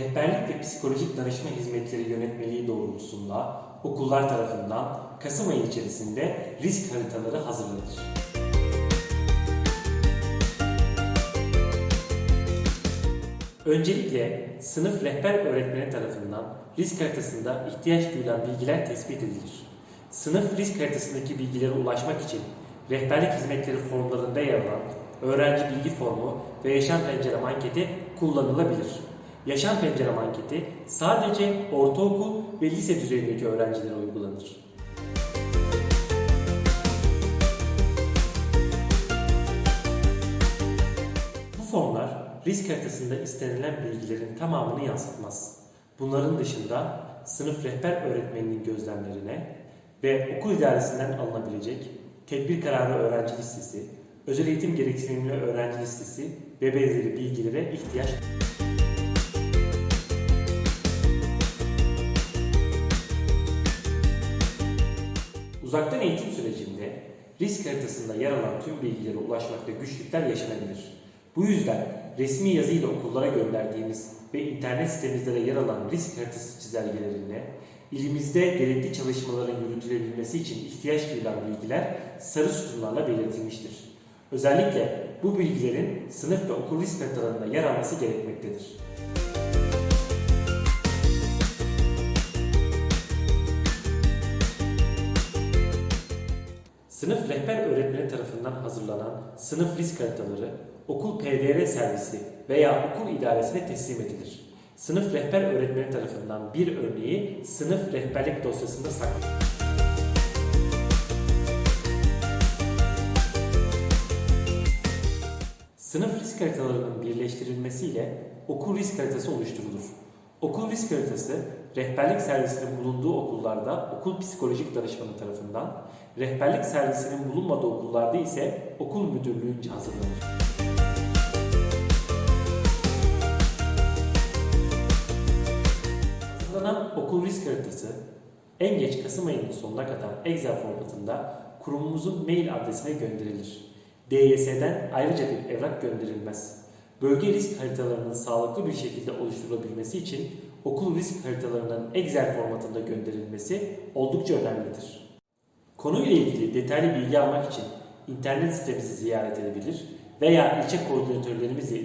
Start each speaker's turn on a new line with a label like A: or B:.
A: Rehberlik ve Psikolojik Danışma Hizmetleri Yönetmeliği doğrultusunda okullar tarafından Kasım ayı içerisinde risk haritaları hazırlanır. Öncelikle sınıf rehber öğretmeni tarafından risk haritasında ihtiyaç duyulan bilgiler tespit edilir. Sınıf risk haritasındaki bilgilere ulaşmak için rehberlik hizmetleri formlarında yer alan öğrenci bilgi formu ve yaşam pencerem anketi kullanılabilir. Yaşam pencerem anketi sadece ortaokul ve lise düzeyindeki öğrencilere uygulanır. Bu formlar risk haritasında istenilen bilgilerin tamamını yansıtmaz. Bunların dışında sınıf rehber öğretmeninin gözlemlerine ve okul idaresinden alınabilecek tedbir kararı öğrenci listesi, özel eğitim gereksinimli öğrenci listesi ve benzeri bilgilere ihtiyaç Uzaktan eğitim sürecinde risk haritasında yer alan tüm bilgilere ulaşmakta güçlükler yaşanabilir. Bu yüzden resmi yazıyla okullara gönderdiğimiz ve internet sitemizde de yer alan risk haritası çizelgelerinde ilimizde gerekli çalışmaların yürütülebilmesi için ihtiyaç duyulan bilgiler sarı sütunlarla belirtilmiştir. Özellikle bu bilgilerin sınıf ve okul risk haritalarında yer alması gerekmektedir. Sınıf rehber öğretmeni tarafından hazırlanan sınıf risk haritaları okul PDR servisi veya okul idaresine teslim edilir. Sınıf rehber öğretmeni tarafından bir örneği sınıf rehberlik dosyasında saklanır. Sınıf risk haritalarının birleştirilmesiyle okul risk haritası oluşturulur. Okul risk haritası rehberlik servisinin bulunduğu okullarda okul psikolojik danışmanı tarafından, rehberlik servisinin bulunmadığı okullarda ise okul müdürlüğünce hazırlanır. Hazırlanan okul risk haritası en geç Kasım ayının sonuna kadar Excel formatında kurumumuzun mail adresine gönderilir. DYS'den ayrıca bir evrak gönderilmez. Bölge risk haritalarının sağlıklı bir şekilde oluşturulabilmesi için okul risk haritalarının Excel formatında gönderilmesi oldukça önemlidir. Konuyla ilgili detaylı bilgi almak için internet sitemizi ziyaret edebilir veya ilçe koordinatörlerimizle.